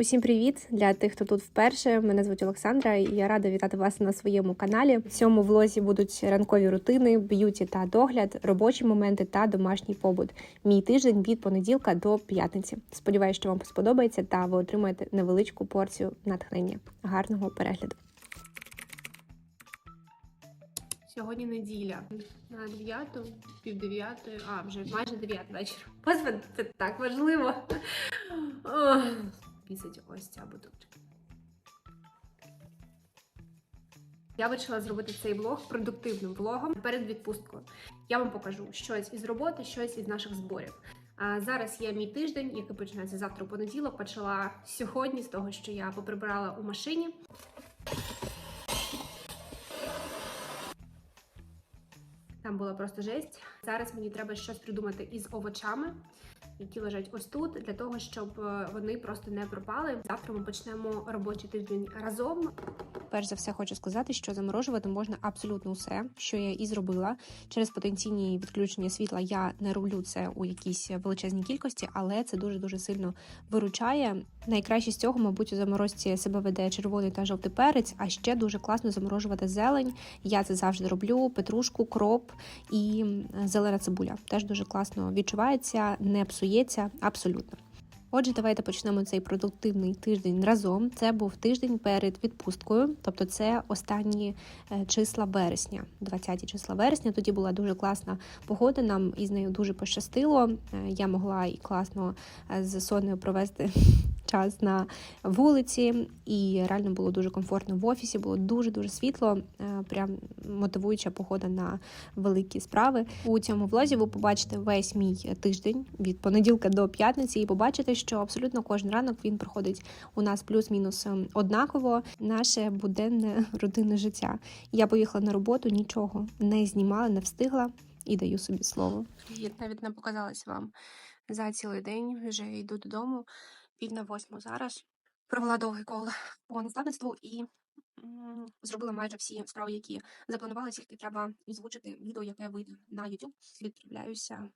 Усім привіт для тих, хто тут вперше. Мене звуть Олександра, і я рада вітати вас на своєму каналі. В цьому влозі будуть ранкові рутини, б'юті та догляд, робочі моменти та домашній побут. Мій тиждень від понеділка до п'ятниці. Сподіваюсь, що вам сподобається та ви отримаєте невеличку порцію натхнення. Гарного перегляду. Сьогодні неділя на дев'яту, пів дев'ятої, а вже майже дев'ята вечора. Господи, це так важливо. Ох, ось ця бутилочка. Я вирішила зробити цей влог продуктивним влогом перед відпусткою. Я вам покажу щось із роботи, щось із наших зборів. А зараз є мій тиждень, який починається завтра у понеділок. Почала сьогодні з того, що я поприбирала у машині. Там була просто жесть. Зараз мені треба щось придумати із овочами, які лежать ось тут, для того, щоб е, вони просто не пропали. Завтра ми почнемо робочий тиждень разом. Перш за все, хочу сказати, що заморожувати можна абсолютно все, що я і зробила. Через потенційні відключення світла я не роблю це у якійсь величезній кількості, але це дуже дуже сильно виручає. Найкраще з цього, мабуть, у заморозці себе веде червоний та жовтий перець, а ще дуже класно заморожувати зелень. Я це завжди роблю: петрушку, кроп і зелена цибуля. Теж дуже класно відчувається, не псується абсолютно. Отже, давайте почнемо цей продуктивний тиждень разом. Це був тиждень перед відпусткою, тобто це останні е, числа вересня, 20 числа вересня. Тоді була дуже класна погода. Нам із нею дуже пощастило. Е, Я могла і класно е, з Сонею провести час на вулиці, і реально було дуже комфортно в офісі. Було дуже дуже світло. е, Прям мотивуюча погода на великі справи. У цьому влозі ви побачите весь мій тиждень від понеділка до п'ятниці, і побачите, що абсолютно кожен ранок він проходить у нас плюс-мінус ем, однаково. Наше буденне родинне життя. Я поїхала на роботу, нічого не знімала, не встигла і даю собі слово. Я навіть не показалась вам за цілий день. Вже йду додому. Пів на восьму зараз. Провела довгий кол по наставництву і зробила майже всі справи, які запланувала, тільки треба озвучити відео, яке вийде на YouTube. Відправляюся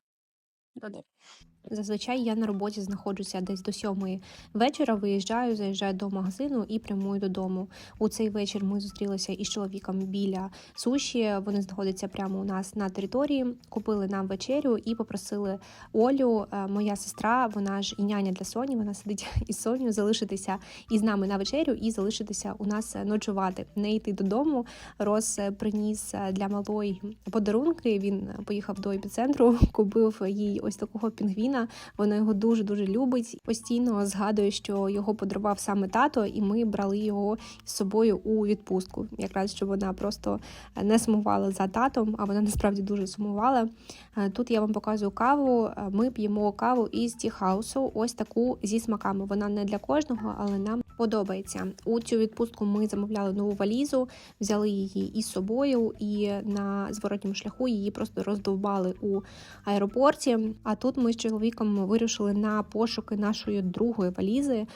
Зазвичай я на роботі знаходжуся десь до сьомої вечора. Виїжджаю, заїжджаю до магазину і прямую додому. У цей вечір ми зустрілися із чоловіком біля суші. Вони знаходяться прямо у нас на території. Купили нам вечерю і попросили Олю, е, моя сестра, вона ж і няня для Соні. Вона сидить із Сонею, залишитися із нами на вечерю і залишитися у нас ночувати, не йти додому. Рос е, приніс е, для малої подарунки. Він поїхав до епіцентру, купив їй ось такого пінгвіна. Вона його дуже дуже любить. Постійно згадує, що його подарував саме тато, і ми брали його з собою у відпустку. Якраз щоб вона просто не сумувала за татом, а вона насправді дуже сумувала. Е, Тут я вам показую каву. Е, Ми п'ємо каву із тіхаусу, ось таку зі смаками. Вона не для кожного, але нам подобається. У цю відпустку ми замовляли нову валізу, взяли її із собою, і на зворотньому шляху її просто роздовбали у аеропорті. А тут ми з чоловіком вирішили на пошуки нашої другої валізи е,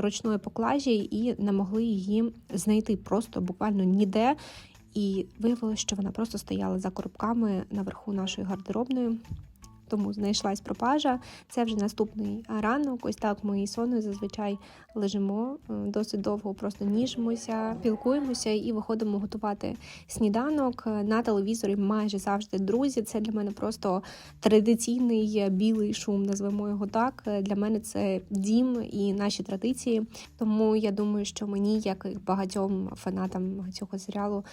ручної поклажі і не могли її знайти просто буквально ніде. І виявилося, що вона просто стояла за коробками наверху нашої гардеробної. Тому знайшлась пропажа. Це вже наступний ранок. Ось так ми із Соною зазвичай лежимо е, досить довго, просто ніжимося, спілкуємося і виходимо готувати сніданок. Е, На телевізорі майже завжди друзі. Це для мене просто традиційний білий шум, назвемо його так. Е, Для мене це дім і наші традиції. Тому я думаю, що мені, як і багатьом фанатам цього серіалу,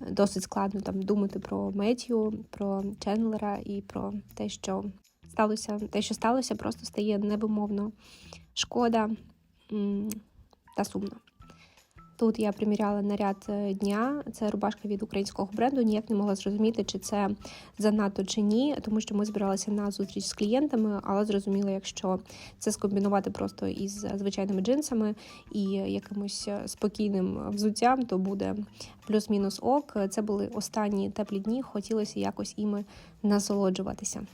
досить складно там думати про Меттію, про Чендлера і про те, що сталося, те, що сталося, просто стає невимовно шкода та сумно. Тут я приміряла наряд е, дня. Це рубашка від українського бренду. Ніяк не могла зрозуміти, чи це занадто чи ні, тому що ми збиралися на зустріч з клієнтами, але зрозуміло, якщо це скомбінувати просто із звичайними джинсами і якимось е, спокійним взуттям, то буде плюс-мінус ок. Це були останні теплі дні. Хотілося якось іми насолоджуватися.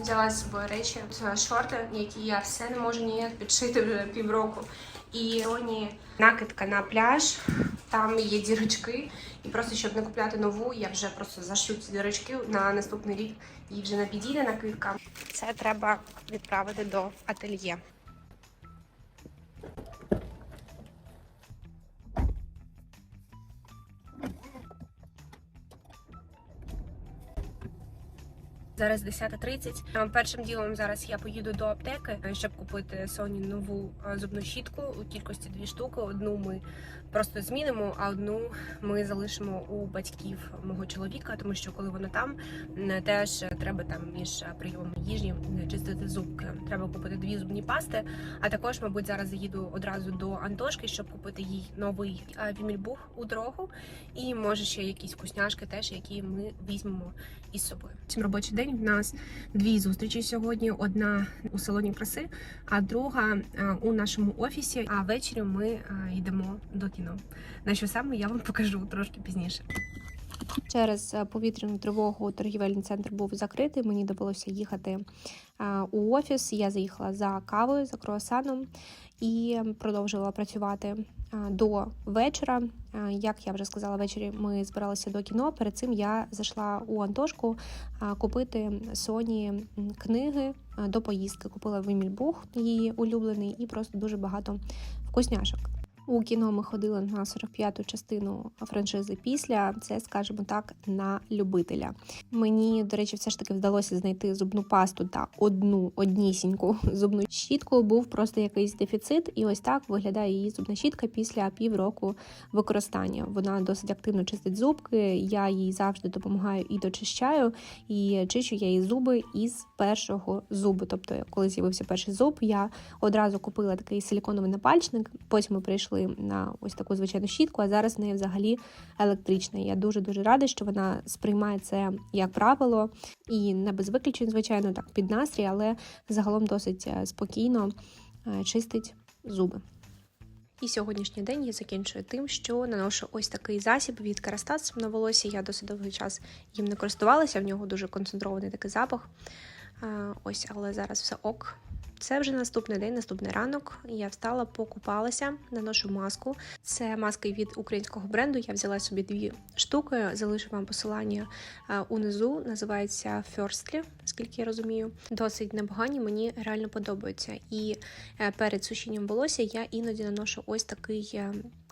Взяла з собою речі, це шорти, які я все не можу ніяк підшити вже півроку. І Роні накидка на пляж, там є дірочки. І просто щоб не купляти нову, я вже просто зашью ці дірочки на наступний рік. Їй вже не підійде накидка. Це треба відправити до ательє. Зараз 10.30. А, Першим ділом зараз я поїду до аптеки, е, щоб купити Соні нову е, зубну щітку у кількості дві штуки. Одну ми просто змінимо, а одну ми залишимо у батьків мого чоловіка, тому що коли вона там, теж треба там між прийомами їжі чистити зубки. Треба купити дві зубні пасти. А також, мабуть, зараз заїду одразу до Антошки, щоб купити їй новий е, вімільбух у дорогу. І може ще якісь вкусняшки, теж які ми візьмемо із собою. Цим робочий день в нас дві зустрічі сьогодні: одна у салоні краси, а друга е, у нашому офісі. А ввечері ми е, йдемо до кіно. На що саме я вам покажу трошки пізніше. Через е, повітряну тривогу торгівельний центр був закритий. Мені довелося їхати у офіс. Я заїхала за кавою, за круасаном і продовжувала працювати до вечора. Як я вже сказала, ввечері ми збиралися до кіно. Перед цим я зайшла у Антошку купити Соні книги до поїздки. Купила Вимільбух, її улюблений, і просто дуже багато вкусняшок. У кіно ми ходили на 45-ту частину франшизи після. Це, скажімо так, на любителя. Мені, до речі, все ж таки вдалося знайти зубну пасту та одну однісіньку зубну щітку. Був просто якийсь дефіцит, і ось так виглядає її зубна щітка після півроку використання. Вона досить активно чистить зубки. Я їй завжди допомагаю і дочищаю, і чищу я її зуби із першого зубу. Тобто, коли з'явився перший зуб, я одразу купила такий силіконовий напальчник. Потім ми прийшли на ось таку звичайну щітку, а зараз в неї взагалі електрична. Я дуже дуже рада, що вона сприймає це як правило і не без виключень, звичайно, так під настрій, але загалом досить е, спокійно е, чистить зуби. І сьогоднішній день я закінчую тим, що наношу ось такий засіб від Карастас на волосі. Я досить довгий час їм не користувалася, в нього дуже концентрований такий запах. Е, Ось, але зараз все ок. Це вже наступний день, наступний ранок. Я встала, покупалася, наношу маску. Це маски від українського бренду. Я взяла собі дві штуки, залишу вам посилання е, унизу. Називається Firstly, скільки я розумію. Досить непогані, мені реально подобаються. І е, перед сушінням волосся я іноді наношу ось такий.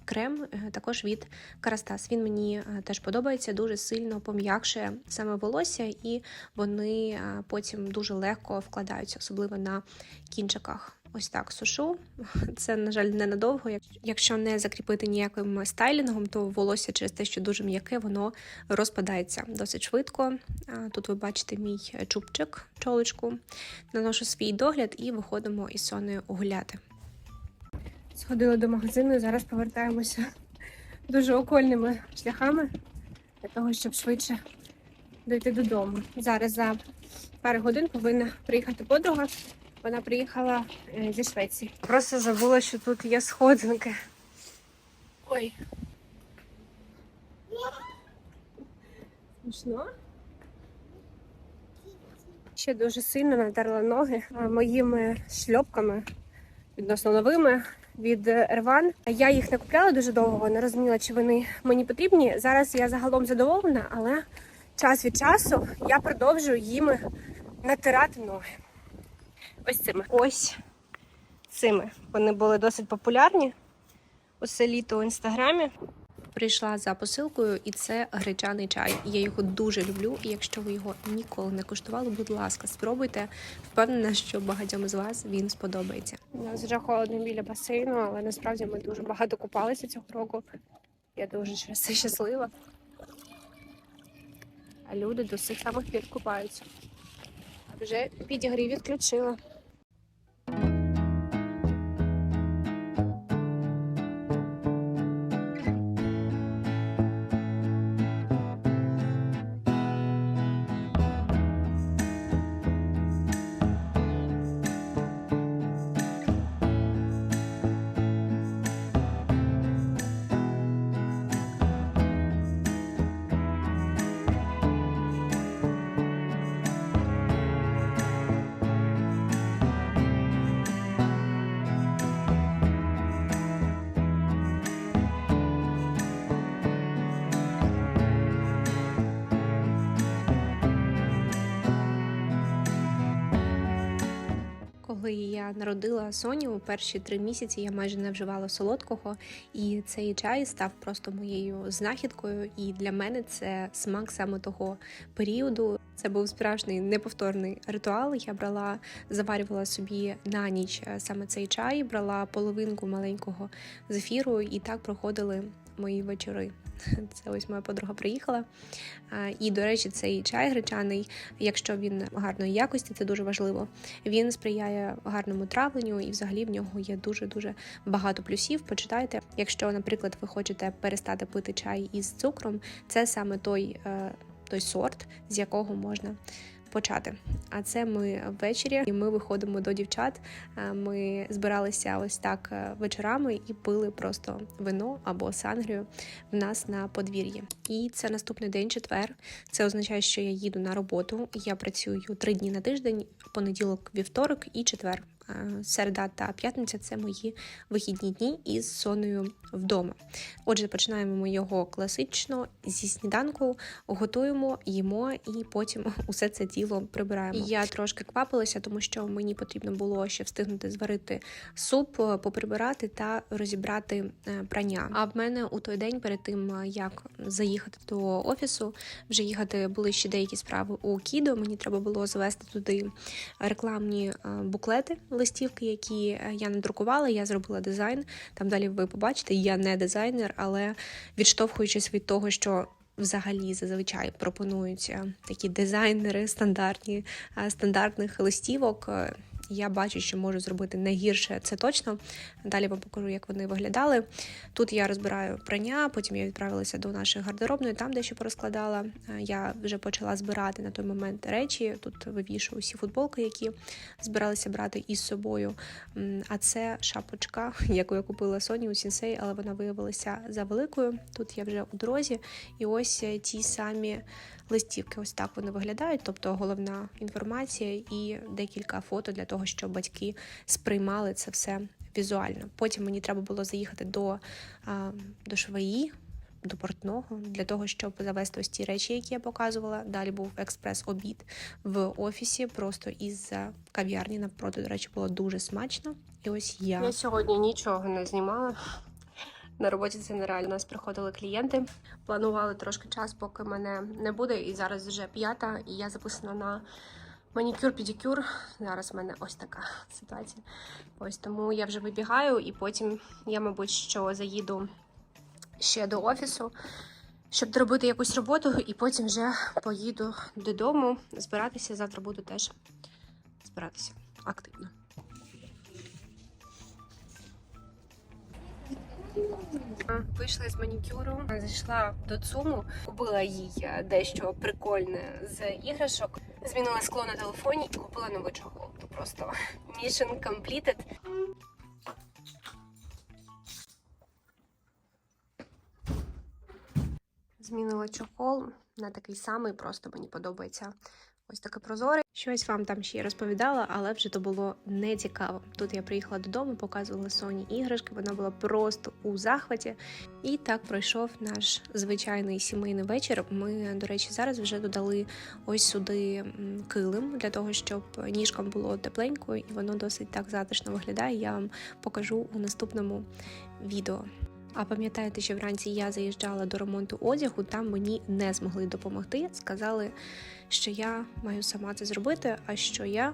Крем е, також від Карастас. Він мені е, теж подобається, дуже сильно пом'якшує саме волосся, і вони е, потім дуже легко вкладаються, особливо на кінчиках. Ось так сушу. Це, на жаль, ненадовго. Якщо не закріпити ніяким стайлінгом, то волосся через те, що дуже м'яке, воно розпадається досить швидко. Тут ви бачите мій чубчик, чолочку. Наношу свій догляд і виходимо із сонею гуляти. Сходили до магазину і зараз повертаємося дуже окольними шляхами для того, щоб швидше дойти додому. Зараз за пару годин повинна приїхати подруга. Вона приїхала е, зі Швеції. Просто забула, що тут є сходинки. Ой. Смішно. Ще дуже сильно натерла ноги моїми шльопками відносно новими від Ерван. Я їх не купляла дуже довго, не розуміла, чи вони мені потрібні. Зараз я загалом задоволена, але час від часу я продовжую їм натирати ноги. Ось цими. Ось цими. Вони були досить популярні усе літо у інстаграмі. Прийшла за посилкою, і це гречаний чай. Я його дуже люблю. І якщо ви його ніколи не куштували, будь ласка, спробуйте. Впевнена, що багатьом з вас він сподобається. У нас вже холодно біля басейну, але насправді ми дуже багато купалися цього року. Я дуже через це щаслива. А люди до сих самих пір купаються. Вже підігрів відключила. Народила Соню, перші три місяці я майже не вживала солодкого, і цей чай став просто моєю знахідкою. І для мене це смак саме того періоду. Це був справжній неповторний ритуал. Я брала, заварювала собі на ніч е, саме цей чай, брала половинку маленького зефіру, і так проходили мої вечори. Це ось моя подруга приїхала. І, до речі, цей чай гречаний, якщо він гарної якості, це дуже важливо. Він сприяє гарному травленню, і взагалі в нього є дуже дуже багато плюсів. Почитайте, якщо, наприклад, ви хочете перестати пити чай із цукром, це саме той, е, той сорт, з якого можна. Почати, а це ми ввечері, і ми виходимо до дівчат. Е, Ми збиралися ось так е, вечорами і пили просто вино або сангрію в нас на подвір'ї. І це наступний день, четвер. Це означає, що я їду на роботу. Я працюю три дні на тиждень: понеділок, вівторок і четвер. Е, Середа та п'ятниця це мої вихідні дні із соною вдома. Отже, починаємо ми його класично зі сніданку, готуємо, їмо і потім усе це діло прибираємо. Я трошки квапилася, тому що мені потрібно було ще встигнути зварити суп, е, поприбирати та розібрати е, прання. А в мене у той день, перед тим як заїхати до офісу, вже їхати були ще деякі справи у Кідо. Мені треба було завести туди рекламні буклети, листівки, які е, я надрукувала. Я зробила дизайн. Там далі ви побачите, я не дизайнер, але відштовхуючись від того, що. Взагалі зазвичай пропонують е, такі дизайнери стандартні е, стандартних листівок. Я бачу, що можу зробити не гірше, це точно. Далі вам покажу, як вони виглядали. Тут я розбираю прання, потім я відправилася до нашої гардеробної, там дещо порозкладала. Е, Я вже почала збирати на той момент речі. Тут вивішую усі футболки, які збиралися брати із собою. А це шапочка, яку я купила Соні у Сінсей, але вона виявилася за великою. Тут я вже у дорозі. І ось е, ті самі листівки. Ось так вони виглядають. Тобто головна інформація і декілька фото для того, щоб батьки сприймали це все візуально. Потім мені треба було заїхати до, до швеї. До портного для того, щоб завести ось ті речі, які я показувала. Далі був експрес-обід в офісі, просто із е, кав'ярні навпроти. До речі, було дуже смачно. І ось я. Я сьогодні нічого не знімала. На роботі це нереально. У нас приходили клієнти, планували трошки час, поки мене не буде. І зараз вже п'ята, і я записана на манікюр-педикюр. Зараз в мене ось така ситуація. Ось тому я вже вибігаю, і потім я, мабуть, що заїду ще до офісу, щоб доробити якусь роботу, і потім вже поїду додому збиратися. Завтра буду теж збиратися активно. Вийшла з манікюру, зайшла до ЦУМу, купила їй е, дещо прикольне з іграшок, змінила скло на телефоні і купила новий чохол. То просто mission completed. Змінила чохол на такий самий, просто мені подобається. Ось такий прозорий. Щось вам там ще розповідала, але вже то було не цікаво. Тут я приїхала додому, показувала Соні іграшки. Вона була просто у захваті. І так пройшов наш звичайний сімейний вечір. Ми, до речі, зараз вже додали ось сюди килим для того, щоб ніжкам було тепленько, і воно досить так затишно виглядає. Я вам покажу у наступному відео. А пам'ятаєте, що вранці я заїжджала до ремонту одягу, там мені не змогли допомогти. Сказали, що я маю сама це зробити. А що я?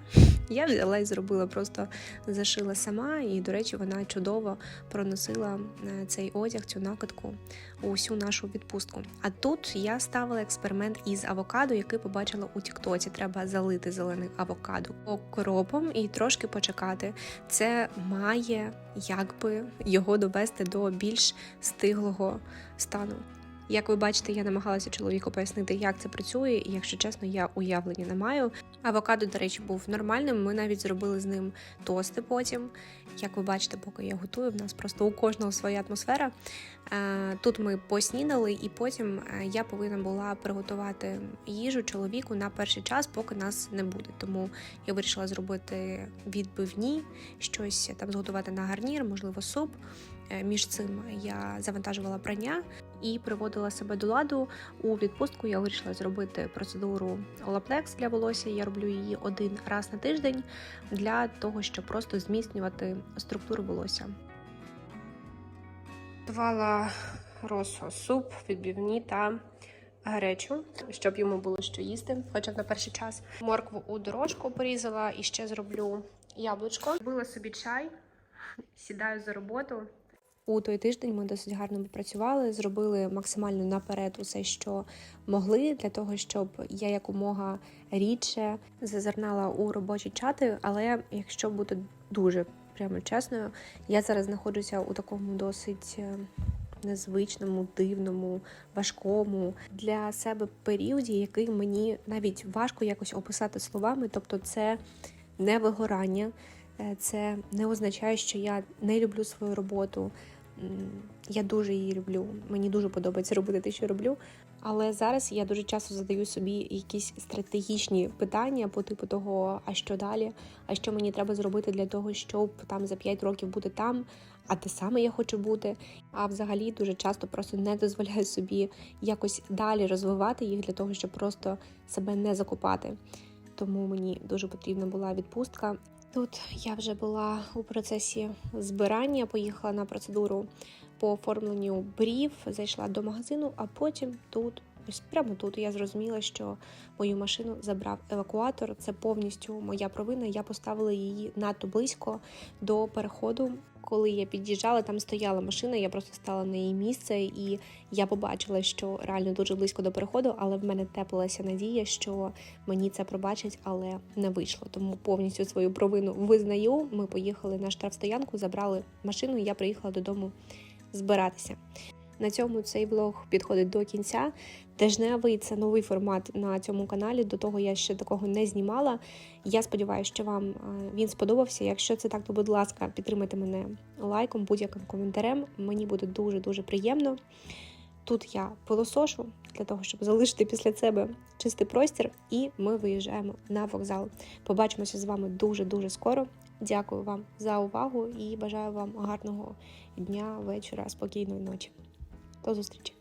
Я взяла і зробила, просто зашила сама. І, до речі, вона чудово проносила е, цей одяг, цю накидку у всю нашу відпустку. А тут я ставила експеримент із авокадо, який побачила у Тіктоці. Треба залити зелений авокадо окропом і трошки почекати. Це має якби його довести до більш стиглого стану. Як ви бачите, я намагалася чоловіку пояснити, як це працює, і якщо чесно, я уявлення не маю. Авокадо, до речі, був нормальним. Ми навіть зробили з ним тости потім. Як ви бачите, поки я готую, в нас просто у кожного своя атмосфера. Е, Тут ми поснідали, і потім е, я повинна була приготувати їжу чоловіку на перший час, поки нас не буде. Тому я вирішила зробити відбивні, щось там зготувати на гарнір, можливо, суп. Е, Між цим я завантажувала прання і приводила себе до ладу. У відпустку я вирішила зробити процедуру Olaplex для волосся. Я роблю її один раз на тиждень для того, щоб просто зміцнювати структуру волосся. Готувала росо суп, відбивні та гречу, щоб йому було що їсти, хоча б на перший час. Моркву у дорожку порізала і ще зроблю яблучко. Зробила собі чай, сідаю за роботу. У той тиждень ми досить гарно попрацювали, зробили максимально наперед усе, що могли, для того, щоб я якомога рідше зазирнала у робочі чати. Але якщо бути дуже прямо чесною, я зараз знаходжуся у такому досить е, незвичному, дивному, важкому для себе періоді, який мені навіть важко якось описати словами. Тобто, це не вигорання. Е, Це не означає, що я не люблю свою роботу. Я дуже її люблю. Мені дуже подобається робити те, що роблю. Але зараз я дуже часто задаю собі якісь стратегічні питання по типу того, а що далі, а що мені треба зробити для того, щоб там за 5 років бути там, а те саме я хочу бути. А взагалі дуже часто просто не дозволяю собі якось далі розвивати їх для того, щоб просто себе не закопати. Тому мені дуже потрібна була відпустка. Тут я вже була у процесі збирання, поїхала на процедуру по оформленню брів, зайшла до магазину, а потім тут, ось прямо тут, я зрозуміла, що мою машину забрав евакуатор. Це повністю моя провина. Я поставила її надто близько до переходу. Коли я під'їжджала, там стояла машина, я просто стала на її місце, і я побачила, що реально дуже близько до переходу, але в мене теплилася надія, що мені це пробачать, але не вийшло. Тому повністю свою провину визнаю. Ми поїхали на штрафстоянку, забрали машину, і я приїхала додому збиратися. На цьому цей влог підходить до кінця. Тижневий це новий формат на цьому каналі. До того я ще такого не знімала. Я сподіваюся, що вам е, він сподобався. Якщо це так, то будь ласка, підтримайте мене лайком, будь-яким коментарем. Мені буде дуже дуже приємно. Тут я пилосошу для того, щоб залишити після себе чистий простір, і ми виїжджаємо на вокзал. Побачимося з вами дуже дуже скоро. Дякую вам за увагу і бажаю вам гарного дня, вечора, спокійної ночі. До зустрічі!